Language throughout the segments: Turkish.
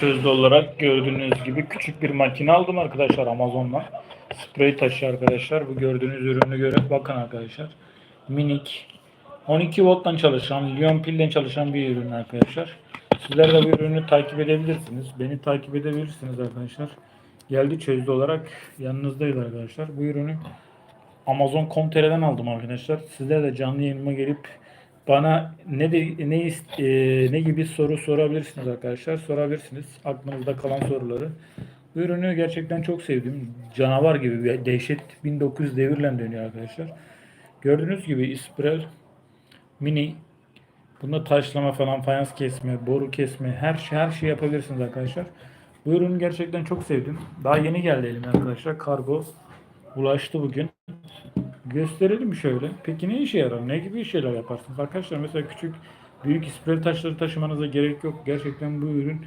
Sözlü olarak gördüğünüz gibi küçük bir makine aldım arkadaşlar Amazon'dan. Sprey taşı arkadaşlar. Bu gördüğünüz ürünü göre bakın arkadaşlar. Minik 12 volttan çalışan, liyon pilden çalışan bir ürün arkadaşlar. Sizler de bu ürünü takip edebilirsiniz. Beni takip edebilirsiniz arkadaşlar. Geldi çözlü olarak yanınızdayız arkadaşlar. Bu ürünü Amazon.com.tr'den aldım arkadaşlar. Sizler de canlı yayınıma gelip bana ne de, ne e, ne gibi soru sorabilirsiniz arkadaşlar. Sorabilirsiniz aklınızda kalan soruları. Bu ürünü gerçekten çok sevdim. Canavar gibi bir dehşet 1900 devirle dönüyor arkadaşlar. Gördüğünüz gibi İsprel mini Bunda taşlama falan, fayans kesme, boru kesme, her şey her şey yapabilirsiniz arkadaşlar. Bu ürünü gerçekten çok sevdim. Daha yeni geldi elime arkadaşlar. Kargo ulaştı bugün. Gösterelim şöyle. Peki ne işe yarar? Ne gibi şeyler yaparsınız? Arkadaşlar mesela küçük büyük isprel taşları taşımanıza gerek yok. Gerçekten bu ürün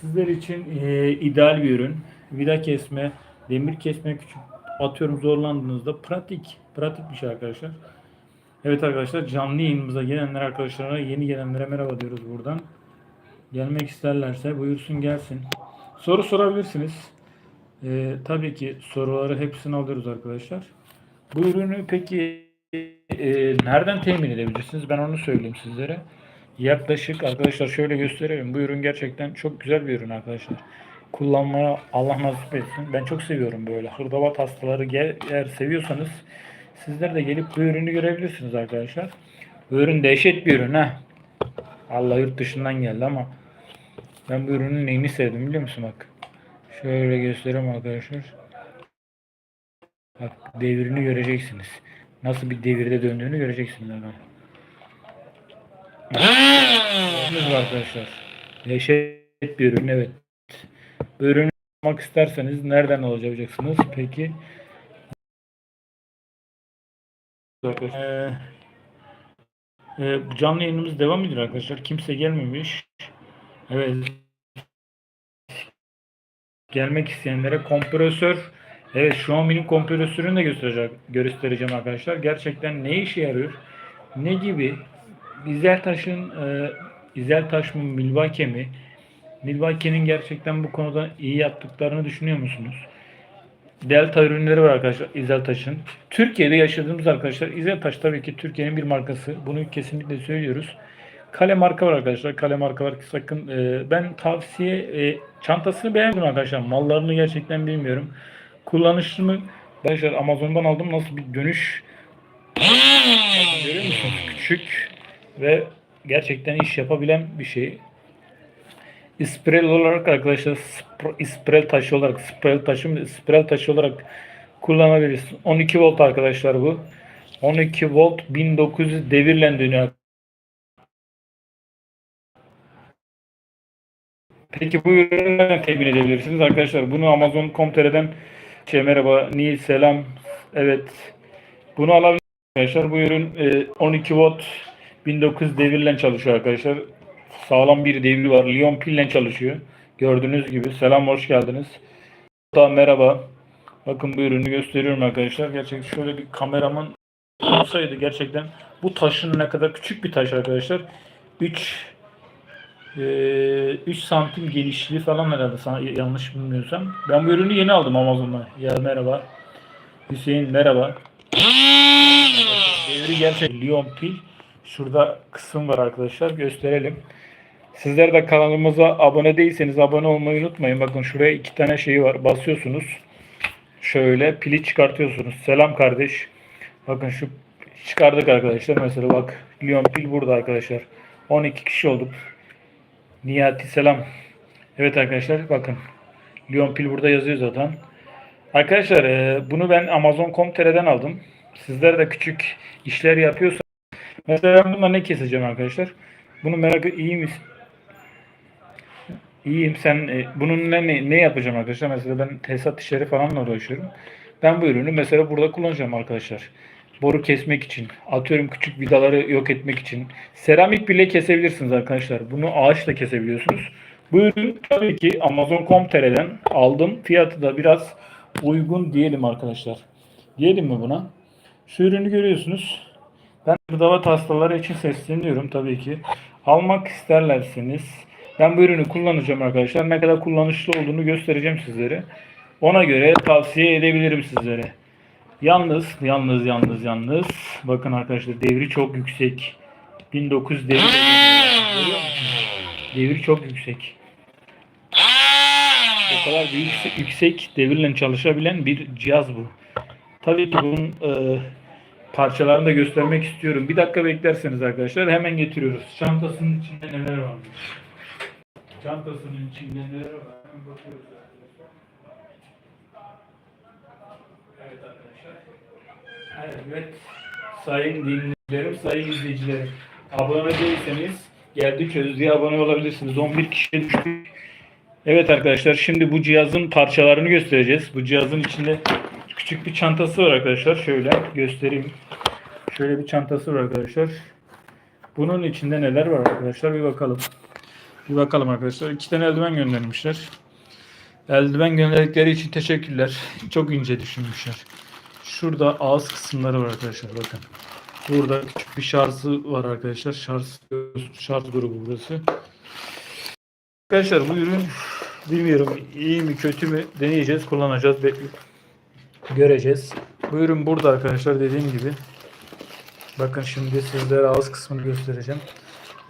sizler için e, ideal bir ürün. Vida kesme, demir kesme küçük atıyorum zorlandığınızda pratik. Pratik bir şey arkadaşlar. Evet arkadaşlar canlı yayınımıza gelenler arkadaşlara yeni gelenlere merhaba diyoruz buradan. Gelmek isterlerse buyursun gelsin. Soru sorabilirsiniz. Ee, tabii ki soruları hepsini alıyoruz arkadaşlar. Bu ürünü peki e, nereden temin edebilirsiniz? Ben onu söyleyeyim sizlere. Yaklaşık arkadaşlar şöyle gösterelim. Bu ürün gerçekten çok güzel bir ürün arkadaşlar. Kullanmaya Allah nasip etsin. Ben çok seviyorum böyle. Hırdavat hastaları gel- eğer seviyorsanız sizler de gelip bu ürünü görebilirsiniz arkadaşlar. Bu ürün dehşet bir ürün ha. Allah yurt dışından geldi ama ben bu ürünün neyini sevdim biliyor musun bak. Şöyle göstereyim arkadaşlar. Bak devrini göreceksiniz. Nasıl bir devirde döndüğünü göreceksiniz arkadaşlar. Gördünüz arkadaşlar. Dehşet bir ürün evet. Bu ürünü almak isterseniz nereden alacaksınız? Peki Ee, e, canlı yayınımız devam ediyor arkadaşlar. Kimse gelmemiş. Evet. Gelmek isteyenlere kompresör Evet Xiaomi'nin kompresörünü de göstereceğim, göstereceğim arkadaşlar. Gerçekten ne işe yarıyor? Ne gibi? İzeltaş'ın e, İzeltaş mı Milwaukee mi? Milwaukee'nin gerçekten bu konuda iyi yaptıklarını düşünüyor musunuz? Delta ürünleri var arkadaşlar İzeltaş'ın. Türkiye'de yaşadığımız arkadaşlar İzeltaş tabii ki Türkiye'nin bir markası. Bunu kesinlikle söylüyoruz. Kale marka var arkadaşlar. Kale markalar sakın e, ben tavsiye e, çantasını beğendim arkadaşlar. Mallarını gerçekten bilmiyorum. Kullanışlı mı? Arkadaşlar Amazon'dan aldım. Nasıl bir dönüş? Görüyor musunuz? Küçük ve gerçekten iş yapabilen bir şey. İsprel olarak arkadaşlar isprel taşı olarak sprel taşı isprel taşı olarak kullanabiliriz. 12 volt arkadaşlar bu. 12 volt 1900 devirle dönüyor. Peki bu ürünü temin edebilirsiniz arkadaşlar? Bunu Amazon.com.tr'den şey merhaba Nil selam. Evet. Bunu alabilirsiniz arkadaşlar. Bu ürün e, 12 volt 1900 devirle çalışıyor arkadaşlar. Sağlam bir devri var. Lyon pille çalışıyor. Gördüğünüz gibi. Selam hoş geldiniz. Da merhaba. Bakın bu ürünü gösteriyorum arkadaşlar. Gerçekten şöyle bir kameraman olsaydı gerçekten bu taşın ne kadar küçük bir taş arkadaşlar. 3 3 santim genişliği falan herhalde sana yanlış bilmiyorsam. Ben bu ürünü yeni aldım Amazon'dan. Ya merhaba. Hüseyin merhaba. Devri gerçek Lyon pil. Şurada kısım var arkadaşlar. Gösterelim. Sizler de kanalımıza abone değilseniz abone olmayı unutmayın. Bakın şuraya iki tane şeyi var. Basıyorsunuz. Şöyle pili çıkartıyorsunuz. Selam kardeş. Bakın şu çıkardık arkadaşlar. Mesela bak Lyon pil burada arkadaşlar. 12 kişi olduk. Niyati selam. Evet arkadaşlar bakın. Lyon pil burada yazıyor zaten. Arkadaşlar e, bunu ben Amazon.com.tr'den aldım. Sizler de küçük işler yapıyorsanız mesela ben bununla ne keseceğim arkadaşlar? Bunu merak iyi misin? İyiyim sen e, bunun ne, ne yapacağım arkadaşlar? Mesela ben tesisat işleri falanla uğraşıyorum. Ben bu ürünü mesela burada kullanacağım arkadaşlar. Boru kesmek için, atıyorum küçük vidaları yok etmek için. Seramik bile kesebilirsiniz arkadaşlar. Bunu ağaçla kesebiliyorsunuz. Bu ürün tabii ki Amazon.com.tr'den aldım. Fiyatı da biraz uygun diyelim arkadaşlar. Diyelim mi buna? Şu ürünü görüyorsunuz. Ben hırdavat hastaları için sesleniyorum tabii ki. Almak isterlerseniz Ben bu ürünü kullanacağım arkadaşlar. Ne kadar kullanışlı olduğunu göstereceğim sizlere. Ona göre tavsiye edebilirim sizlere. Yalnız, yalnız, yalnız, yalnız. Bakın arkadaşlar devri çok yüksek. 1900 devri. Devri çok yüksek. O kadar büyük, yüksek devirle çalışabilen bir cihaz bu. Tabii ki bunun e, parçalarını da göstermek istiyorum. Bir dakika beklerseniz arkadaşlar hemen getiriyoruz. Çantasının içinde neler var? Çantasının içinde neler var? Hemen bakıyoruz arkadaşlar. Evet arkadaşlar. Evet. Sayın dinleyicilerim, sayın izleyicilerim. Abone değilseniz geldi çözdüğü abone olabilirsiniz. 11 kişiye düştük. Evet arkadaşlar şimdi bu cihazın parçalarını göstereceğiz. Bu cihazın içinde küçük bir çantası var arkadaşlar. Şöyle göstereyim. Şöyle bir çantası var arkadaşlar. Bunun içinde neler var arkadaşlar bir bakalım. Bir bakalım arkadaşlar. İki tane eldiven göndermişler. Eldiven gönderdikleri için teşekkürler. Çok ince düşünmüşler. Şurada ağız kısımları var arkadaşlar bakın. Burada küçük bir şarjı var arkadaşlar. Şarj, şarj grubu burası. Arkadaşlar bu ürün bilmiyorum iyi mi kötü mü deneyeceğiz, kullanacağız, bekliyoruz. Göreceğiz. Bu ürün burada arkadaşlar dediğim gibi. Bakın şimdi sizlere ağız kısmını göstereceğim.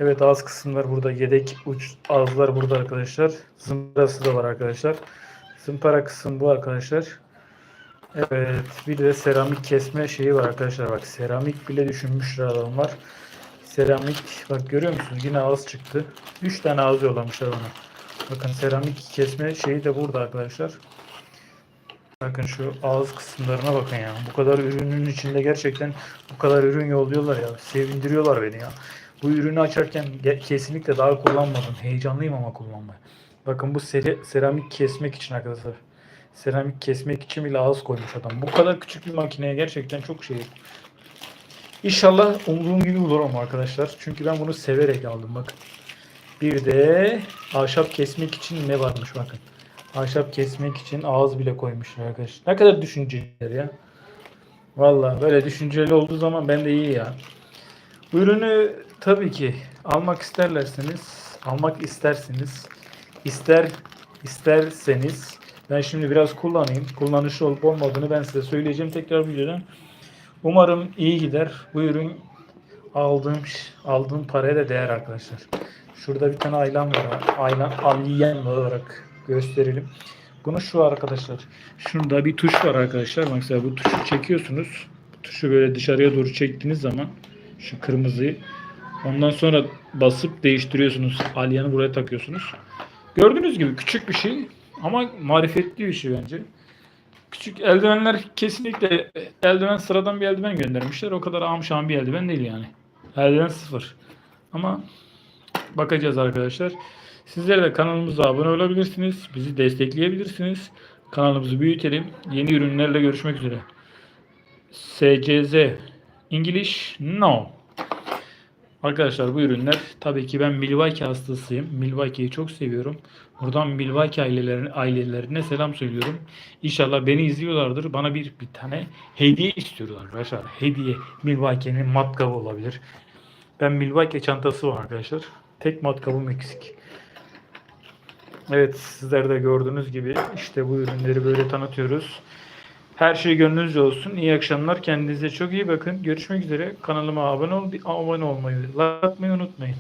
Evet ağız kısımlar burada. Yedek uç ağızlar burada arkadaşlar. Zımparası da var arkadaşlar. Zımpara kısım bu arkadaşlar. Evet bir de seramik kesme şeyi var arkadaşlar. Bak seramik bile düşünmüşler adamlar. Seramik bak görüyor musunuz? Yine ağız çıktı. 3 tane ağız yollamışlar ona. Bakın seramik kesme şeyi de burada arkadaşlar. Bakın şu ağız kısımlarına bakın ya. Bu kadar ürünün içinde gerçekten bu kadar ürün yolluyorlar ya. Sevindiriyorlar beni ya. Bu ürünü açarken kesinlikle daha kullanmadım. Heyecanlıyım ama kullanmaya. Bakın bu seri, seramik kesmek için arkadaşlar. Seramik kesmek için bile ağız koymuş adam. Bu kadar küçük bir makineye gerçekten çok şey. İnşallah umduğum gibi olur ama arkadaşlar. Çünkü ben bunu severek aldım bakın. Bir de ahşap kesmek için ne varmış bakın. Ahşap kesmek için ağız bile koymuşlar arkadaşlar. Ne kadar düşünceliler ya. Vallahi böyle düşünceli olduğu zaman ben de iyi ya. Ürünü tabii ki almak isterlerseniz, almak isterseniz, ister isterseniz ben şimdi biraz kullanayım. Kullanışlı olup olmadığını ben size söyleyeceğim tekrar videodan. Umarım iyi gider. Bu ürün aldığım aldığım paraya da değer arkadaşlar. Şurada bir tane aylan var. Aylan alyen olarak gösterelim. Bunu şu arkadaşlar. Şurada bir tuş var arkadaşlar. Mesela bu tuşu çekiyorsunuz. Bu tuşu böyle dışarıya doğru çektiğiniz zaman şu kırmızıyı ondan sonra basıp değiştiriyorsunuz. Alyanı buraya takıyorsunuz. Gördüğünüz gibi küçük bir şey ama marifetli bir şey bence. Küçük eldivenler kesinlikle eldiven sıradan bir eldiven göndermişler. O kadar amşan bir eldiven değil yani. Eldiven sıfır. Ama bakacağız arkadaşlar. Sizler de kanalımıza abone olabilirsiniz. Bizi destekleyebilirsiniz. Kanalımızı büyütelim. Yeni ürünlerle görüşmek üzere. SCZ English No. Arkadaşlar bu ürünler tabii ki ben Milwaukee hastasıyım. Milwaukee'yi çok seviyorum. Buradan Milwaukee ailelerine, ailelerine selam söylüyorum. İnşallah beni izliyorlardır. Bana bir bir tane hediye istiyorlar arkadaşlar. Hediye Milwaukee'nin matkabı olabilir. Ben Milwaukee çantası var arkadaşlar. Tek matkabım eksik. Evet sizler de gördüğünüz gibi işte bu ürünleri böyle tanıtıyoruz. Her şey gönlünüzce olsun. İyi akşamlar. Kendinize çok iyi bakın. Görüşmek üzere. Kanalıma abone ol, abone olmayı, like atmayı unutmayın.